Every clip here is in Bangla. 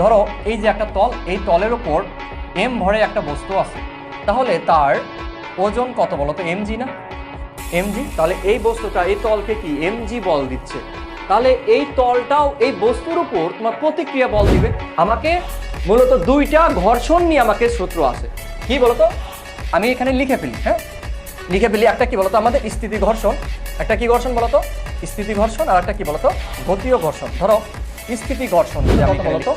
ধরো, এই যে একটা তল, এই তলের উপর এম ভরে একটা বস্তু আছে, তাহলে তার ওজন কত বলো তো এমজি না? এমজি তাহলে এই বস্তুটা, এই তলকে কি এমজি বল দিচ্ছে। তাহলে এই তলটাও এই বস্তুর উপর তোমার প্রতিক্রিয়া বল দিবে। আমাকে মূলত দুইটা ঘর্ষণ নিয়ে আমাকে সূত্র আছে। কি বলতো আমি এখানে লিখে ফেলি হ্যাঁ? লিখে ফেলি একটা কি বলতো আমাদের স্থিতি ঘর্ষণ। একটা কি ঘর্ষণ বলতো স্থিতি ঘর্ষণ, আর একটা কি বলতো গতীয় ঘর্ষণ। ধরো, স্থিতি ঘর্ষণ বলতো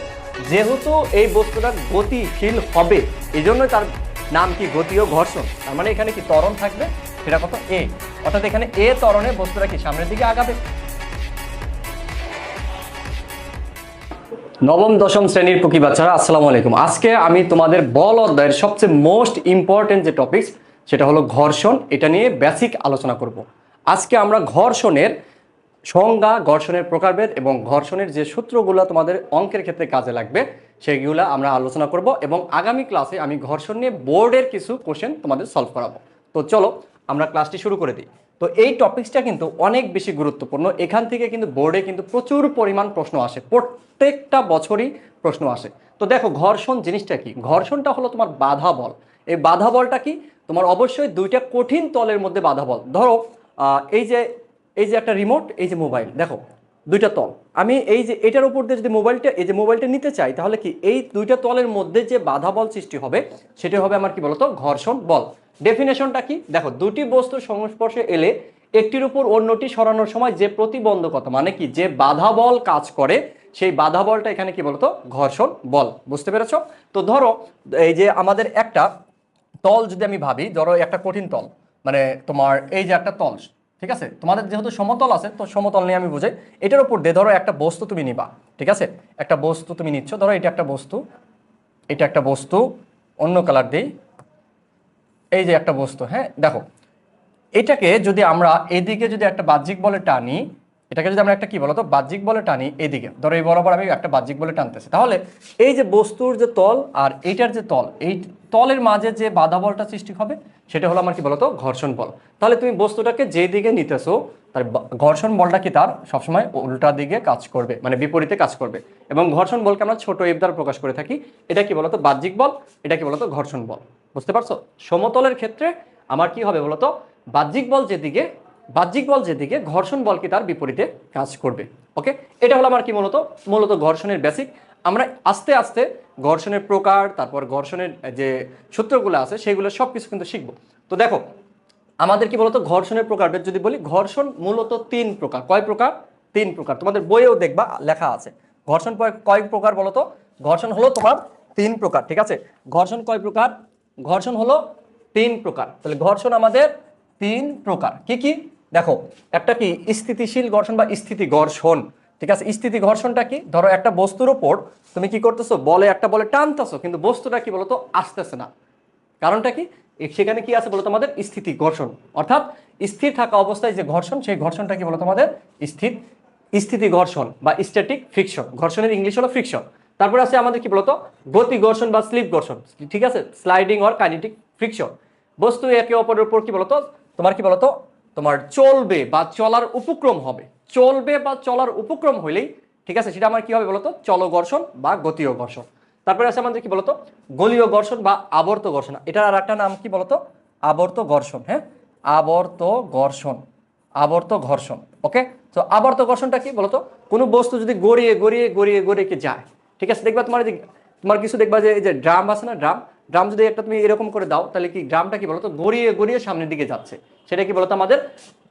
যেহেতু এই বস্তুটা গতিশীল হবে এই জন্য তার নাম কি গতীয় ঘর্ষণ? তার মানে এখানে কি ত্বরণ থাকবে? সেটা কত এ অর্থাৎ এখানে এ ত্বরণে বস্তুটা কি সামনের দিকে আগাবে? নবম, দশম শ্রেণির পুকি বাচ্চারা, আসসালামু আলাইকুম। আজকে আমি তোমাদের বল অধ্যায়ের সবচেয়ে মোস্ট ইম্পর্টেন্ট যে টপিকস সেটা হলো ঘর্ষণ। এটা নিয়ে বেসিক আলোচনা করব। আজকে আমরা ঘর্ষণের সংজ্ঞা, ঘর্ষণের প্রকারভেদ এবং ঘর্ষণের যে সূত্রগুলো তোমাদের অঙ্কের ক্ষেত্রে কাজে লাগবে, সেগুলো আমরা আলোচনা করব এবং আগামী ক্লাসে আমি ঘর্ষণ নিয়ে বোর্ডের কিছু কোশ্চেন তোমাদের সলভ করাবো। তো চলো, আমরা ক্লাসটি শুরু করে দিই। তো এই টপিকসটা কিন্তু অনেক বেশি গুরুত্বপূর্ণ। এখান থেকে কিন্তু বোর্ডে কিন্তু প্রচুর পরিমাণ প্রশ্ন আসে। প্রত্যেকটা বছরই প্রশ্ন আসে। তো দেখো, ঘর্ষণ জিনিসটা কি? ঘর্ষণটা হলো তোমার বাধা বল। এই বাধা বলটা কি? তোমার অবশ্যই দুইটা কঠিন তলের মধ্যে বাধা বল। ধরো এই যে এই যে একটা রিমোট এই যে মোবাইল দেখো, দুইটা তল। আমি এই যে এটার উপর দিয়ে যদি মোবাইলটা এই যে মোবাইলটা নিতে চাই, তাহলে কি এই দুইটা তলের মধ্যে যে বাধা বল সৃষ্টি হবে, সেটা হবে আমার কি বলতো? ঘর্ষণ বল। ডেফিনেশনটা কি? দেখো, দুটি বস্তুর সংস্পর্শে এলে একটির উপর অন্যটি সরানোর সময় যে প্রতিবন্ধকতা মানে কি যে বাধা বল কাজ করে, সেই বাধা বলটা এখানে কি বলতো? ঘর্ষণ বল। বুঝতে পেরেছ? তো ধরো, এই যে আমাদের একটা তল যদি আমি ভাবি, ধরো একটা কঠিন তল মানে তোমার এই যে একটা তল ঠিক আছে? তোমাদের যেহেতু সমতল আছে, তো সমতল নিয়ে আমি বুঝাই। এটার উপর দিয়ে ধরো একটা বস্তু তুমি নিবা, ঠিক আছে? একটা বস্তু তুমি নিচ্ছ, ধরো এটা একটা বস্তু, এটা একটা বস্তু, অন্য কালার দিই এই যে একটা বস্তু হ্যাঁ? দেখো, এটাকে যদি আমরা এদিকে যদি একটা বাহ্যিক বলে টানি এটাকে যদি আমরা একটা কি বলতো বাহ্যিক বলে টানি এদিকে। ধরো এই বরাবর আমি একটা বাহ্যিক বলে টানতেছি। তাহলে এই যে বস্তুর যে তল আর এইটার যে তল, এই তলের মাঝে যে বাধা বলটা সৃষ্টি হবে, সেটা হলো আমার কি বলতো ঘর্ষণ বল। তাহলে তুমি বস্তুটাকে যে দিকে নিতেছো, তার ঘর্ষণ বলটা কি তার? সবসময় উল্টা দিকে কাজ করবে মানে বিপরীতে কাজ করবে। এবং ঘর্ষণ বলকে আমরা ছোট এফ দ্বারা প্রকাশ করে থাকি। এটা কি বলতো বাহ্যিক বল, এটা কি বলতো ঘর্ষণ বল। বুঝতে পারছ? সমতলের ক্ষেত্রে আমার কি হবে বলতো বাহ্যিক বল যেদিকে বাহ্যিক বল যেদিকে, ঘর্ষণ বল কি তার বিপরীতে কাজ করবে। ওকে এটা হলো আমার কি মূলত? মূলত ঘর্ষণের বেসিক আমরা আস্তে আস্তে ঘর্ষণের প্রকার, তারপর ঘর্ষণের যে সূত্রগুলো আছে, সেগুলো সব কিছু কিন্তু শিখব। তো দেখো, আমাদের কি বলতো? ঘর্ষণের প্রকারভেদ যদি বলি, ঘর্ষণ মূলত তিন প্রকার। কয় প্রকার? তিন প্রকার। তোমাদের বইয়েও দেখবা, লেখা আছে। ঘর্ষণ কয় প্রকার বলতো? ঘর্ষণ হলো তোমার তিন প্রকার, ঠিক আছে? ঘর্ষণ কয় প্রকার? ঘর্ষণ হলো তিন প্রকার। তাহলে ঘর্ষণ আমাদের তিন প্রকার। কি কি? দেখো, একটা কি স্থিতিশীল ঘর্ষণ বা স্থিতি ঘর্ষণ? ঠিক আছে, স্থিতি ঘর্ষণটা কি? ধরো একটা বস্তুর ওপর তুমি কি করতেছো? বলে একটা বলে টানতেছো, কিন্তু বস্তুটা কি বলতো? আসতেছে না। কারণটা কি? সেখানে কি আছে বলো তোমাদের? স্থিতি ঘর্ষণ। অর্থাৎ স্থির থাকা অবস্থায় যে ঘর্ষণ, সেই ঘর্ষণটা কি বলো তোমাদের? স্থির, স্থিতি ঘর্ষণ বা স্ট্যাটিক ফ্রিকশন ঘর্ষণের ইংলিশ হলো ফ্রিকশন তারপরে আছে আমাদের কি বলতো? গতি ঘর্ষণ বা স্লিপ ঘর্ষণ। ঠিক আছে? স্লাইডিং অর কাইনেটিক ফ্রিকশন বস্তু একে অপরের উপর কি বলতো? তোমার কি বলতো? তোমার চলবে বা চলার উপক্রম হবে। চলবে বা চলার উপক্রম হইলেই, ঠিক আছে, সেটা আমার কি হবে বলতো? চল ঘর্ষণ বা গতীয় ঘর্ষণ। তারপরে আছে আমাদের কি বলতো? গলীয় ঘর্ষণ বা আবর্ত ঘর্ষণ। এটার আর একটা নাম কি বলতো? আবর্ত ঘর্ষণ হ্যাঁ? আবর্ত ঘর্ষণ আবর্ত ঘর্ষণ ওকে তো আবর্ত ঘর্ষণটা কি বলতো? কোনো বস্তু যদি গড়িয়ে গড়িয়ে গড়িয়ে গড়িয়ে কি যায়। ঠিক আছে, দেখবা তোমার তোমার কিছু দেখবা যে এই যে ড্রাম আছে না, ড্রাম? ড্রাম যদি একটা তুমি এরকম করে দাও, তাহলে কি ড্রামটা কি বলতো? গড়িয়ে গড়িয়ে সামনের দিকে যাচ্ছে। সেটা কি বলতো আমাদের?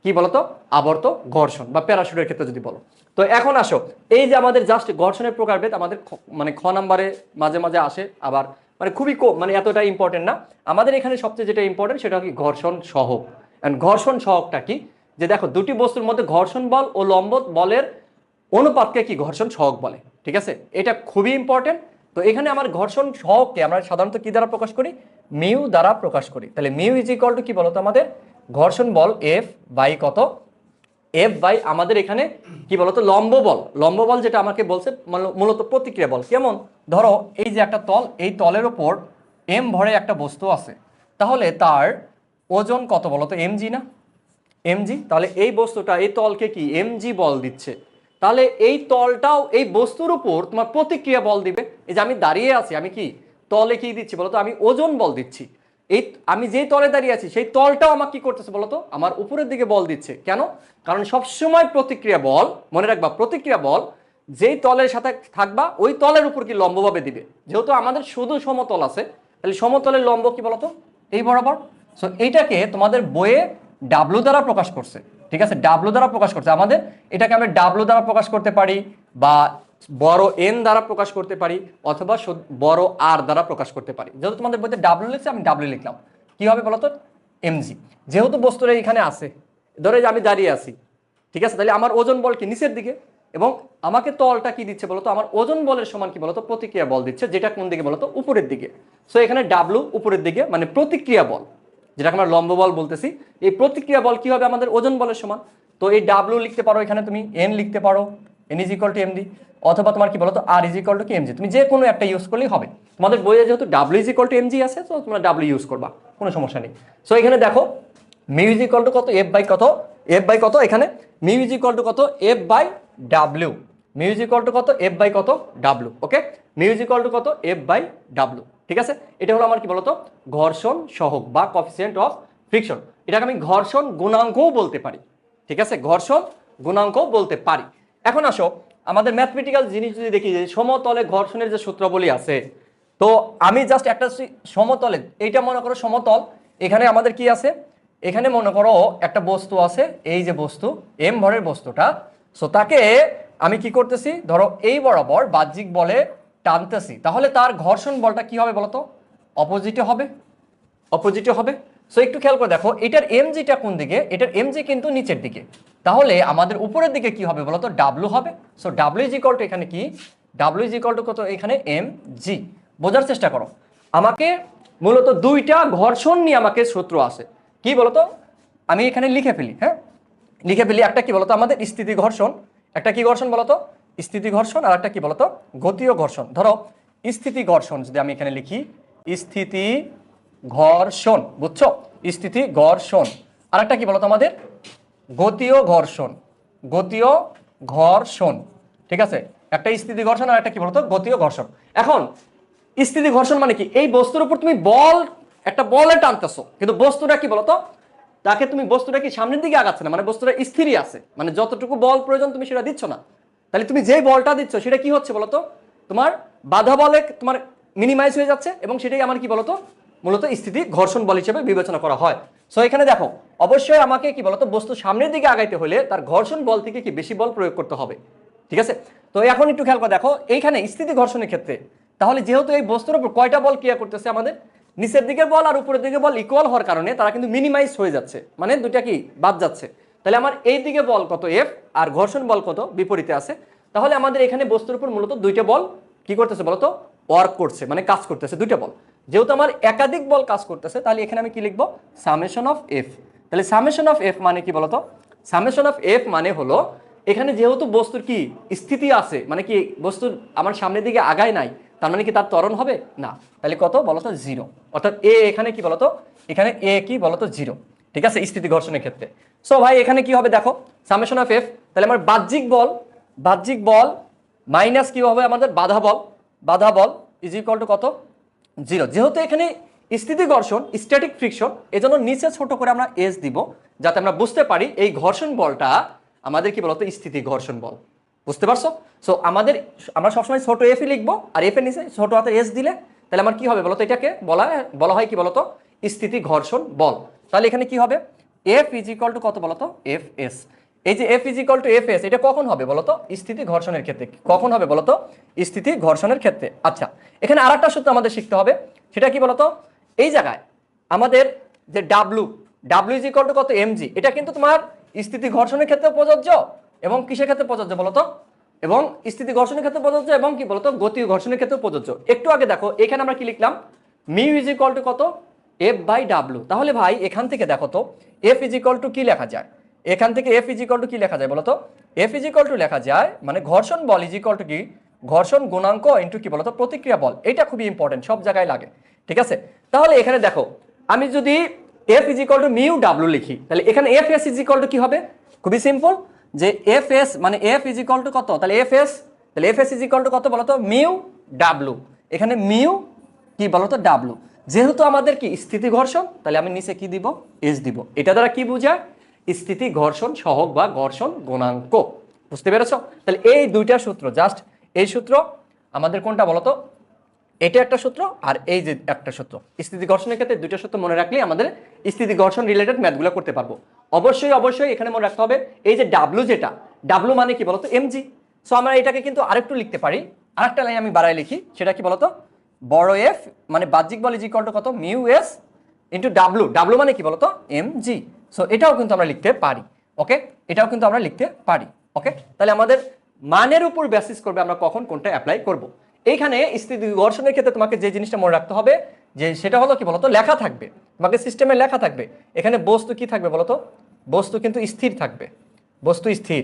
কি বলতো? আবর্ত ঘর্ষণ বা প্যারাশুটের ক্ষেত্রে যদি বলো। তো এখন আসো, এই যে আমাদের জাস্ট ঘর্ষণের প্রকারভেদ আমাদের মানে খ নাম্বারে মাঝে মাঝে আসে, আবার মানে খুবই কম মানে এতটা ইম্পর্টেন্ট না। আমাদের এখানে সবচেয়ে যেটা ইম্পর্টেন্ট সেটা কি? ঘর্ষণ সহক অ্যান্ড ঘর্ষণ সহকটা কি? যে দেখো, দুটি বস্তুর মধ্যে ঘর্ষণ বল ও লম্ব বলের অনুপাতকে কি ঘর্ষণ সহক বলে, ঠিক আছে? এটা খুবই ইম্পর্টেন্ট তো এখানে আমার ঘর্ষণ সহককে আমরা সাধারণত কি দ্বারা প্রকাশ করি? মিউ দ্বারা প্রকাশ করি। তাহলে মিউ ইজ ইকুয়াল টু কি বলতো আমাদের? ঘর্ষণ বল এফ বাই কত? এফ বাই আমাদের এখানে কি বলতো? লম্ব বল। লম্ব বল যেটা আমাকে বলছে মূলত প্রতিক্রিয়া বল। কেমন? ধরো, এই যে একটা তল, এই তলের ওপর এম ভরে একটা বস্তু আছে। তাহলে তার ওজন কত বলতো? এমজি না? এমজি তাহলে এই বস্তুটা, এই তলকে কি? এমজি বল দিচ্ছে। তাহলে এই তলটাও এই বস্তুর উপর তোমার প্রতিক্রিয়া বল দিবে। এই যে আমি দাঁড়িয়ে আছি, আমি কি? তলে কি দিচ্ছি বলতো? আমি ওজন বল দিচ্ছি। এই আমি যেই তলে দাঁড়িয়ে আছি, সেই তলটাও আমাকে কি করতেছে বলতো আমার উপরের দিকে বল দিচ্ছে। কেন? কারণ সবসময় প্রতিক্রিয়া বল, মনে রাখবা, প্রতিক্রিয়া বল, যেই তলের সাথে থাকবা, ওই তলের উপর কি লম্বভাবে দিবে। যেহেতু আমাদের শুধু সমতল আছে, তাহলে সমতলের লম্ব কি বলতো এই বরাবর। সো এইটাকে তোমাদের বইয়ে ডাব্লু দ্বারা প্রকাশ করছে। ঠিক আছে? ডাব্লু দ্বারা প্রকাশ করছে। আমাদের এটাকে আমরা ডাব্লু দ্বারা প্রকাশ করতে পারি বা বড় এন দ্বারা প্রকাশ করতে পারি অথবা বড় আর দ্বারা প্রকাশ করতে পারি। যেহেতু তোমাদের বলতে ডাব্লিউ লিখছে, আমি ডাব্লিউ লিখলাম। কি হবে বলতো? এমজি যেহেতু বস্তুটা এখানে আছে, ধরে যে আমি দাঁড়িয়ে আছি, ঠিক আছে? তাহলে আমার ওজন বল কি? নিচের দিকে। এবং আমাকে তলটা কি দিচ্ছে বলতো? আমার ওজন বলের সমান কি বলতো? প্রতিক্রিয়া বল দিচ্ছে, যেটা কোন দিকে বলতো? উপরের দিকে। সো এখানে ডাব্লু উপরের দিকে মানে প্রতিক্রিয়া বল, যেটাকে আমরা লম্ব বল বলতেছি। এই প্রতিক্রিয়া বল কি হবে আমাদের? ওজন বলের সমান। তো এই ডাব্লু লিখতে পারো এখানে তুমি এন লিখতে পারো। N is equal to mg অথবা তোমার কি বলতো আর ইজ ইকুয়াল টু কি এমজি তুমি যে কোনো একটা ইউজ করলেই হবে। তোমাদের বইয়ে যেহেতু W is equal to mg আছে, তো তোমরা ডাব্লু ইউজ করবা। কোনো সমস্যা নেই। সো এখানে দেখো মিউজ ইকুয়াল টু কত? এফ বাই কত? এফ বাই কত? এখানে মিউজ ইকুয়াল টু কত? F by W mu is equal to কত? এফ বাই কত? W okay mu is equal to কত? এফ বাই ডাব্লু ঠিক আছে? এটা হলো আমার কি বলতো? ঘর্ষণ সহক বা কফিসিয়েন্ট অফ ফ্রিকশন এটাকে আমি ঘর্ষণ গুণাঙ্কও বলতে পারি। ঠিক আছে? ঘর্ষণ গুণাঙ্ক বলতে পারি। এখন আসো, আমাদের ম্যাথমেটিক্যাল জিনিস যদি দেখি, যে সমতলে ঘর্ষণের যে সূত্রবলী আছে, তো আমি জাস্ট একটা সমতলে, এইটা মনে করো সমতল, এখানে আমাদের কি আছে? এখানে মনে করো একটা বস্তু আছে, এই যে বস্তু এম ভরের বস্তুটা সো তাকে আমি কি করতেছি? ধরো এই বরাবর বাহ্যিক বলে টানতেছি, তাহলে তার ঘর্ষণ বলটা কি হবে বলতো? অপোজিটে হবে অপোজিটে হবে। সো একটু খেয়াল করে দেখো, এটার এমজিটা কোন দিকে? এটার এম জি কিন্তু নিচের দিকে। তাহলে আমাদের উপরের দিকে কি হবে বলতো? ডাব্লু হবে। So W is equal to এখানে কি? ডাব্লু ইজ ইকল টু কত? এখানে এম জি বোঝার চেষ্টা করো। আমাকে মূলত দুইটা ঘর্ষণ নিয়ে আমাকে সূত্র আছে। কি বলতো? আমি এখানে লিখে ফেলি হ্যাঁ? লিখে ফেলি একটা কি বলতো? আমাদের স্থিতি ঘর্ষণ। একটা কি ঘর্ষণ বলতো? স্থিতি ঘর্ষণ আর একটা কি বলতো? গতীয় ঘর্ষণ। ধরো, স্থিতি ঘর্ষণ যদি আমি এখানে লিখি, স্থিতি ঘর্ষণ, বুঝছ? স্থিতি ঘর্ষণ। আর একটা কি বলতো আমাদের? গতীয় ঘর্ষণ। গতীয় ঘর্ষণ। ঠিক আছে? একটা স্থিতি ঘর্ষণ আর একটা কি বলতো? গতীয় ঘর্ষণ। এখন, স্থিতি ঘর্ষণ মানে কি? এই বস্তুর উপর তুমি বল, একটা বলে টানতেছো। কিন্তু বস্তুটা কি বলতো? তাকে তুমি বস্তুটা কি সামনের দিকে আগাচ্ছে না? মানে বস্তুটা স্থিরই আছে। মানে যতটুকু বল প্রয়োজন তুমি সেটা দিচ্ছ না। তাহলে তুমি যে বলটা দিচ্ছ সেটা কি হচ্ছে বলতো? তোমার বাধা বলে তোমার মিনিমাইজ হয়ে যাচ্ছে এবং সেটাই আমার কি বলতো? মূলত স্থিতি ঘর্ষণ বল হিসেবে বিবেচনা করা হয়। সো এখানে দেখো অবশ্যই আমাকে কি বলতো, বস্তু সামনের দিকে আগাইতে হলে তার ঘর্ষণ বল থেকে কি বেশি বল প্রয়োগ করতে হবে। ঠিক আছে? তো এখন একটু খেয়াল করে দেখো, এইখানে স্থিতি ঘর্ষণের ক্ষেত্রে, তাহলে যেহেতু এই বস্তুর উপর কয়টা বল ক্রিয়া করতেছে আমাদের, নিচের দিকে বল আর উপরের দিকে বল ইকুয়াল হওয়ার কারণে তারা কিন্তু মিনিমাইজ হয়ে যাচ্ছে মানে দুটা কি বাদ যাচ্ছে। তাহলে আমার এই দিকে বল কত এফ আর ঘর্ষণ বল কত বিপরীতে আছে, তাহলে আমাদের এখানে বস্তুর উপর মূলত দুইটা বল কি করতেছে বলতো? ওয়ার্ক করছে মানে কাজ করতেছে, দুইটা বল। যেহেতু আমার একাধিক বল কাজ করতেছে, তাহলে এখানে আমি কি লিখব? সামেশন অফ এফ তাহলে সামেশন অফ এফ মানে কি বলতো? সামেশন অফ এফ মানে হলো, এখানে যেহেতু বস্তুর কি স্থিতি আছে মানে কি বস্তুর আমার সামনের দিকে আগায় নাই, তার মানে কি তার ত্বরণ হবে? না। তাহলে কত? বলতো জিরো অর্থাৎ এ এখানে কি বলতো? এখানে এ কি বলতো? জিরো ঠিক আছে? স্থিতি ঘর্ষণের ক্ষেত্রে। সো ভাই, এখানে কি হবে দেখো? সামেশন অফ এফ তাহলে আমার বাহ্যিক বল বাহ্যিক বল মাইনাস কি হবে? আমাদের বাধা বল। বাধা বল ইজ ইকুয়াল টু কত? জিরো যেহেতু এখানে স্থিতি ঘর্ষণ স্ট্যাটিক ফ্রিকশন এজন্য নিচে ছোট করে আমরা এস দিব, যাতে আমরা বুঝতে পারি এই ঘর্ষণ বলটা আমাদের কি বলতো? স্থিতি ঘর্ষণ বল। বুঝতে পারছ? সো আমাদের আমরা সবসময় ছোট এফ লিখব, আর এফ এর নিচে ছোট হাতে এস দিলে, তাহলে আমার কি হবে বলতো? এটাকে বলা বলা হয় কি বলতো? স্থিতি ঘর্ষণ বল। তাহলে এখানে কি হবে? এফ ইজ ইকুয়াল টু কত বলতো? এফ এস এই যে F is equal to F S এটা কখন হবে বলতো? স্থিতি ঘর্ষণের ক্ষেত্রে। কখন হবে বলতো? স্থিতি ঘর্ষণের ক্ষেত্রে। আচ্ছা এখানে আর একটা সূত্র আমাদের শিখতে হবে। সেটা কি বলতো? এই জায়গায় আমাদের যে W W is equal to কত? এমজি এটা কিন্তু তোমার স্থিতি ঘর্ষণের ক্ষেত্রে প্রযোজ্য এবং কিসের ক্ষেত্রে প্রযোজ্য বলতো? এবং স্থিতি ঘর্ষণের ক্ষেত্রে প্রযোজ্য এবং কি বলতো? গতি ঘর্ষণের ক্ষেত্রে প্রযোজ্য। একটু আগে দেখো, এখানে আমরা কি লিখলাম? মিউ ইজ ইকুয়াল টু কত? এফ বাই ডাব্লু তাহলে ভাই, এখান থেকে দেখো তো এফ ইজ ইকুয়াল টু কি লেখা যায়? এখান থেকে এফ ইজ ইকুয়াল টু কি লেখা যায় বলতো? এফ ইজ ইকুয়াল টু লেখা যায় মানে ঘর্ষণ বল ইজ ইকুয়াল টু কি? ঘর্ষণ গুণাঙ্ক ইন্টু কি বলতো? প্রতিক্রিয়া বল। এটা খুবই ইম্পর্টেন্ট সব জায়গায় লাগে। ঠিক আছে? তাহলে এখানে দেখো, আমি যদি F is equal to mu W লিখি, তাহলে এখানে F S is equal to কি হবে? খুবই সিম্পল যে এফ এস মানে এফ ইজ ইকাল টু কত? তাহলে এফ এস তাহলে F S is equal to কত বলতো? মিউ ডাব্লু এখানে মিউ কি বলতো? ডাব্লু যেহেতু আমাদের কি? স্থিতি ঘর্ষণ, তাহলে আমি নিচে কি দিব? এস দিব। এটা দ্বারা কি বোঝায়? স্থিতি ঘর্ষণ সহগ বা ঘর্ষণ গুণাঙ্ক। বুঝতে পেরেছ? তাহলে এই দুইটা সূত্র জাস্ট এই সূত্র, আমাদের কোনটা বলতো? এটা একটা সূত্র আর এই যে একটা সূত্র। স্থিতি ঘর্ষণের ক্ষেত্রে দুইটা সূত্র মনে রাখলে আমাদের স্থিতি ঘর্ষণ রিলেটেড ম্যাথগুলো করতে পারব। অবশ্যই অবশ্যই এখানে মনে রাখতে হবে, এই যে ডাব্লু যেটা ডাব্লু মানে কি বলতো? এমজি সো আমরা এটাকে কিন্তু আরেকটু লিখতে পারি। আরেকটা লাইন আমি বাড়ায় লিখি, সেটা কি বলতো? বড় এফ মানে বাহ্যিক বল ইজ ইকুয়াল টু কত? Mu S into W W মানে কি বলতো? এম জি সো এটাও কিন্তু আমরা লিখতে পারি ওকে এটাও কিন্তু আমরা লিখতে পারি ওকে তাহলে আমাদের মানের উপর বেসিস করবে আমরা কখন, কোনটা অ্যাপ্লাই করব। এইখানে স্থিতি ঘর্ষণের ক্ষেত্রে তোমাকে যে জিনিসটা মনে রাখতে হবে, যে সেটা হলো কি বলতো, লেখা থাকবে। তোমাকে সিস্টেমে লেখা থাকবে। এখানে বস্তু কি থাকবে বলতো? বস্তু কিন্তু স্থির থাকবে। বস্তু স্থির।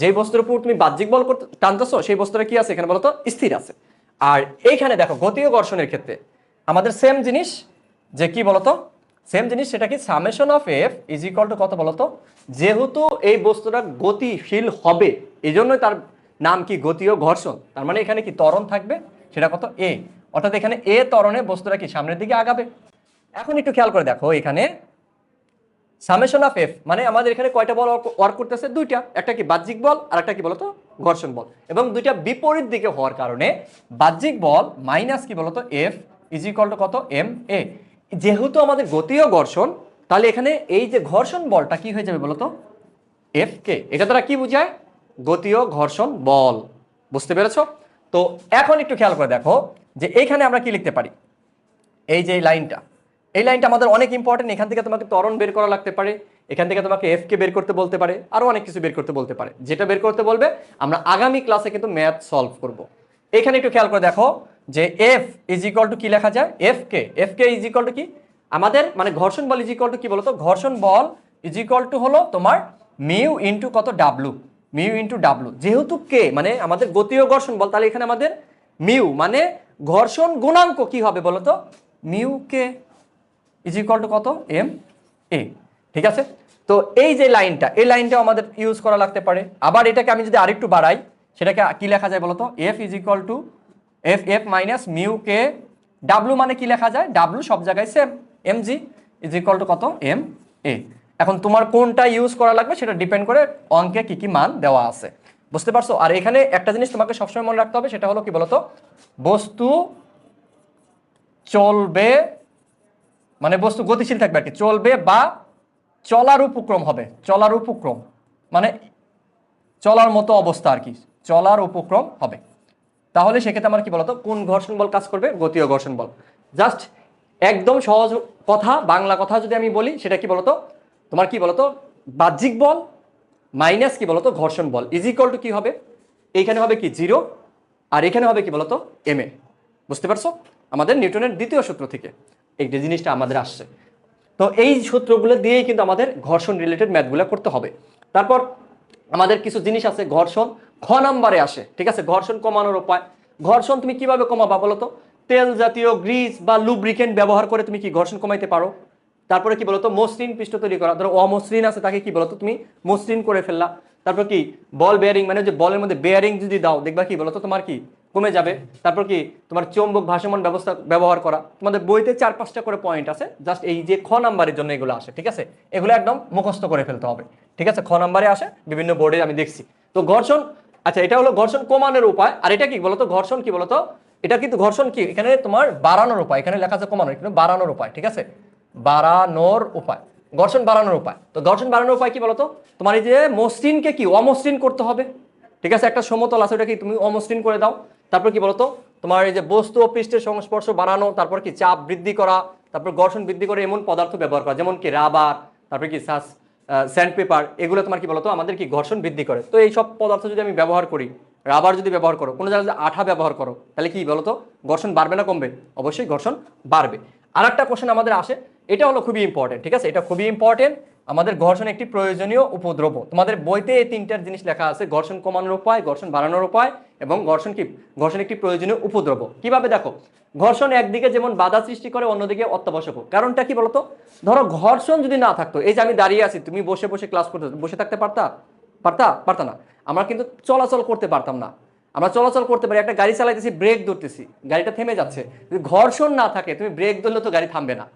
যেই বস্তুর উপর তুমি বাহ্যিক বল করতে টানতেছো, সেই বস্তুটা কি আছে? এখানে বলতো স্থির আছে। আর এইখানে দেখো গতীয় ঘর্ষণের ক্ষেত্রে। আমাদের সেম জিনিস, যে কি বলতো? সেম জিনিস সেটা কি? Summation of F is equal to কত বলতো? যেহেতু এই বস্তুটা গতিশীল হবে এই জন্যই তার নাম কি গতীয় ঘর্ষণ? তার মানে এখানে কি ত্বরণ থাকবে? সেটা কত? এ অর্থাৎ এখানে এ ত্বরণে বস্তুটা কি সামনের দিকে আগাবে? এখন একটু খেয়াল করে দেখো, এখানে সামেশন অফ এফ মানে আমাদের এখানে কয়টা বল ওয়ার্ক করতেছে? দুইটা। একটা কি বাহ্যিক বল, আর একটা কি বলতো? ঘর্ষণ বল। এবং দুইটা বিপরীত দিকে হওয়ার কারণে বাহ্যিক বল মাইনাস কি বলতো? এফ ইজ টু কত? এম এ যেহেতু আমাদের গতীয় ঘর্ষণ, তাহলে এখানে এই যে ঘর্ষণ বলটা কি হয়ে যাবে বলতো? এফ কে এটা দ্বারা কি বোঝায়? গতীয় ঘর্ষণ, বল। বুঝতে পেরেছ? তো এখন একটু খেয়াল করে দেখো যে এইখানে আমরা কি লিখতে পারি? এই যে লাইনটা। এই লাইনটা আমাদের অনেক ইম্পর্টেন্ট এখান থেকে তোমাকে তরণ বের করা লাগতে পারে। এখান থেকে তোমাকে এফকে বের করতে বলতে পারে। আরও অনেক কিছু বের করতে বলতে পারে। যেটা বের করতে বলবে, আমরা আগামী ক্লাসে কিন্তু ম্যাথ সলভ করব। এখানে একটু খেয়াল করে দেখো যে এফ ইজ ইকুয়াল টু কি লেখা যায়? F K. F K is equal to কি? আমাদের মানে ঘর্ষণ বল ইজ ইকুয়াল টু কি বলতো? ঘর্ষণ বল ইজ ইকুয়াল টু হলো তোমার মিউ ইন্টু কত ডাব্লু মিউ ইন্টু ডাব্লু। যেহেতু কে মানে আমাদের গতীয় ঘর্ষণ, বল তাহলে এখানে আমাদের মিউ মানে ঘর্ষণ গুণাঙ্ক কি হবে বলতো mu K is equal to কত? এম এ ঠিক আছে? তো এই যে লাইনটা, এই লাইনটাও আমাদের ইউজ করা লাগতে পারে। আবার এটাকে আমি যদি আরেকটু বাড়াই, সেটাকে কি লেখা যায় বলতো F is equal to F F minus mu K W মানে কি লেখা যায়? ডাব্লু সব জায়গায় same M G is equal to কত? এম এ এখন তোমার কোনটা ইউজ করা লাগবে সেটা ডিপেন্ড করে অঙ্কে কি কি মান দেওয়া আছে। বুঝতে পারছ? আর এখানে একটা জিনিস তোমাকে সবসময় মনে রাখতে হবে, সেটা হলো কি বলতো? বস্তু চলবে মানে বস্তু গতিশীল থাকবে আর কি। চলবে বা চলার উপক্রম হবে, চলার উপক্রম মানে চলার মতো অবস্থা আর কি, চলার উপক্রম হবে। তাহলে সেক্ষেত্রে আমার কি বলতো? কোন ঘর্ষণ বল কাজ করবে? গতীয় ঘর্ষণ বল। জাস্ট একদম সহজ কথা, বাংলা কথা যদি আমি বলি, সেটা কি বলতো? তোমার কি বলতো? বাহ্যিক বল মাইনাস কি বলতো? ঘর্ষণ বল। ইজ ইকুয়াল টু কি হবে? এইখানে হবে কি? জিরো আর এখানে হবে কি বলতো? এম এ বুঝতে পারছ? আমাদের নিউটনের দ্বিতীয় সূত্র থেকে এই জিনিসটা আমাদের আসছে। তো এই সূত্রগুলো দিয়েই কিন্তু আমাদের ঘর্ষণ রিলেটেড ম্যাথগুলো করতে হবে। তারপর আমাদের কিছু জিনিস আছে, ঘর্ষণ। খ নাম্বারে আসে, ঠিক আছে? ঘর্ষণ কমানোর উপায়। ঘর্ষণ তুমি কীভাবে কমাবা বলো তো তেল জাতীয় গ্রিস বা লুব্রিকেন্ট ব্যবহার করে তুমি কি ঘর্ষণ কমাইতে পারো? তারপরে কি বলতো? মসৃণ পৃষ্ঠ তৈরি করা। ধরো অমসৃণ আছে, তাকে কি বলতো? তুমি মসৃণ করে ফেললা। তারপর কি? বল বেয়ারিং মানে যে বলের মধ্যে বেয়ারিং যদি দাও, দেখবা কি বলতো? তোমার কি? কমে যাবে। তারপর কি? তোমার চৌম্বক ভাসমান ব্যবস্থা, ব্যবহার করা। তোমাদের বইতে চার পাঁচটা করে পয়েন্ট আছে। জাস্ট এই যে খ নাম্বারের জন্য এগুলো আসে, ঠিক আছে? এগুলো একদম মুখস্থ করে ফেলতে হবে। ঠিক আছে? খ নাম্বারে আসে, বিভিন্ন বোর্ডে আমি দেখছি। তো ঘর্ষণ আচ্ছা এটা হলো ঘর্ষণ কমানোর উপায়। আর এটা কি বলতো? ঘর্ষণ কি বলতো? এটা কিন্তু ঘর্ষণ কি? এখানে তোমার বাড়ানোর উপায়। এখানে লেখা আছে কমানোর, কিন্তু বাড়ানোর উপায়, ঠিক আছে? বাড়ানোর উপায় ঘর্ষণ বাড়ানোর উপায়। তো ঘর্ষণ বাড়ানোর উপায় কি বলতো? তোমার এই যে মসৃণকে কি? অমসৃণ করতে হবে। ঠিক আছে? একটা সমতল আছে ওটা কি তুমি অমসৃণ করে দাও। তারপর কি বলতো? তোমার এই যে বস্তু ও পৃষ্ঠের সংস্পর্শ বাড়ানো, তারপর কি চাপ বৃদ্ধি করা, তারপর ঘর্ষণ বৃদ্ধি করে এমন পদার্থ ব্যবহার করা, যেমন কি রাবার, তারপর কি সাস স্যান্ড পেপার এগুলো তোমার কি বলতো? আমাদের কি ঘর্ষণ বৃদ্ধি করে। তো এই সব পদার্থ যদি আমি ব্যবহার করি, রাবার যদি ব্যবহার করো, কোনো জায়গায় যদি আঠা ব্যবহার করো, তাহলে কি বলতো? ঘর্ষণ বাড়বে না, কমবে? অবশ্যই ঘর্ষণ বাড়বে। আর একটা কোশ্চেন আমাদের আসে এটা হলো খুবই ইম্পর্টেন্ট ঠিক আছে? এটা খুবই ইম্পর্টেন্ট আমাদের ঘর্ষণ একটি প্রয়োজনীয় উপদ্রব। তোমাদের বইতে এই তিনটার জিনিস লেখা আছে, ঘর্ষণ কমানোর উপায়, ঘর্ষণ বাড়ানোর উপায় এবং ঘর্ষণ কি? ঘর্ষণ একটি প্রয়োজনীয় উপদ্রব। কীভাবে দেখো? ঘর্ষণ একদিকে যেমন বাধা সৃষ্টি করে, অন্যদিকে অত্যাবশ্যক। কারণটা কি বলতো? ধরো ঘর্ষণ যদি না থাকতো, এই যে আমি দাঁড়িয়ে আছি, তুমি বসে বসে ক্লাস করতে, বসে থাকতে পারতা? পারতা? পারতা না। আমরা কিন্তু চলাচল করতে পারতাম না। আমরা চলাচল করতে পারি, একটা গাড়ি চালাইতেছি ব্রেক ধরতেছি, গাড়িটা থেমে যাচ্ছে। যদি ঘর্ষণ না থাকে, তুমি ব্রেক ধরলে তো গাড়ি থামবে না।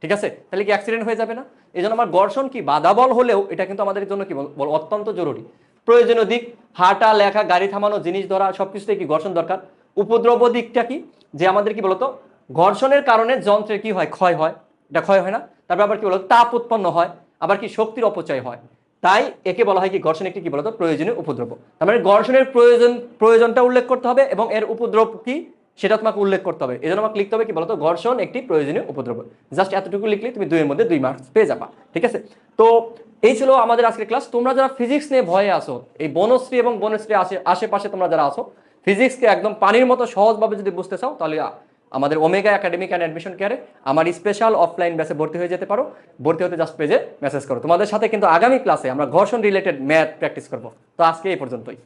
ঠিক আছে? তাহলে কি অ্যাক্সিডেন্ট হয়ে যাবে না? এই জন্য আমার ঘর্ষণ কি বাধা বল হলেও এটা কিন্তু আমাদের জন্য কি বল- অত্যন্ত জরুরি। প্রয়োজনীয় দিক, হাঁটা, লেখা, গাড়ি থামানো, জিনিস ধরা সব কিছুতেই কি ঘর্ষণ দরকার? উপদ্রব দিকটা কি? যে আমাদের কি বলতো, ঘর্ষণের কারণে যন্ত্রের কি হয়? ক্ষয় হয়। এটা ক্ষয় হয় না। তারপর আবার কি বলতো, তাপ উৎপন্ন হয়, আবার কি শক্তির অপচয় হয়। তাই একে বলা হয় কি ঘর্ষণ, একটি কি বলতো, প্রয়োজনীয় উপদ্রব। তার মানে ঘর্ষণের প্রয়োজন, প্রয়োজনটা উল্লেখ করতে হবে এবং এর উপদ্রব কি? সেটা তোমাকে উল্লেখ করতে হবে। এই জন্য আমাকে লিখতে হবে কি বলতো? ঘর্ষণ একটি প্রয়োজনীয় উপদ্রব। জাস্ট এতটুকু লিখলে তুমি দুইয়ের মধ্যে দুই মার্কস পেয়ে যাবা। ঠিক আছে? তো এই ছিল আমাদের আজকের ক্লাস তোমরা যারা ফিজিক্স নিয়ে ভয়ে আসো এই বনশ্রী এবং বনশ্রী আশে আশেপাশে তোমরা যারা আসো ফিজিক্সকে একদম পানির মতো সহজভাবে যদি বুঝতে চাও, তাহলে আমাদের ওমেগা একাডেমিক অ্যান্ড অ্যাডমিশন কেয়ারে আমার স্পেশাল অফলাইন ব্যাচে ভর্তি হয়ে যেতে পারো। ভর্তি হতে জাস্ট পেজে মেসেজ করো। তোমাদের সাথে কিন্তু আগামী ক্লাসে আমরা ঘর্ষণ রিলেটেড ম্যাথ প্র্যাকটিস করব। তো আজকে এই পর্যন্তই।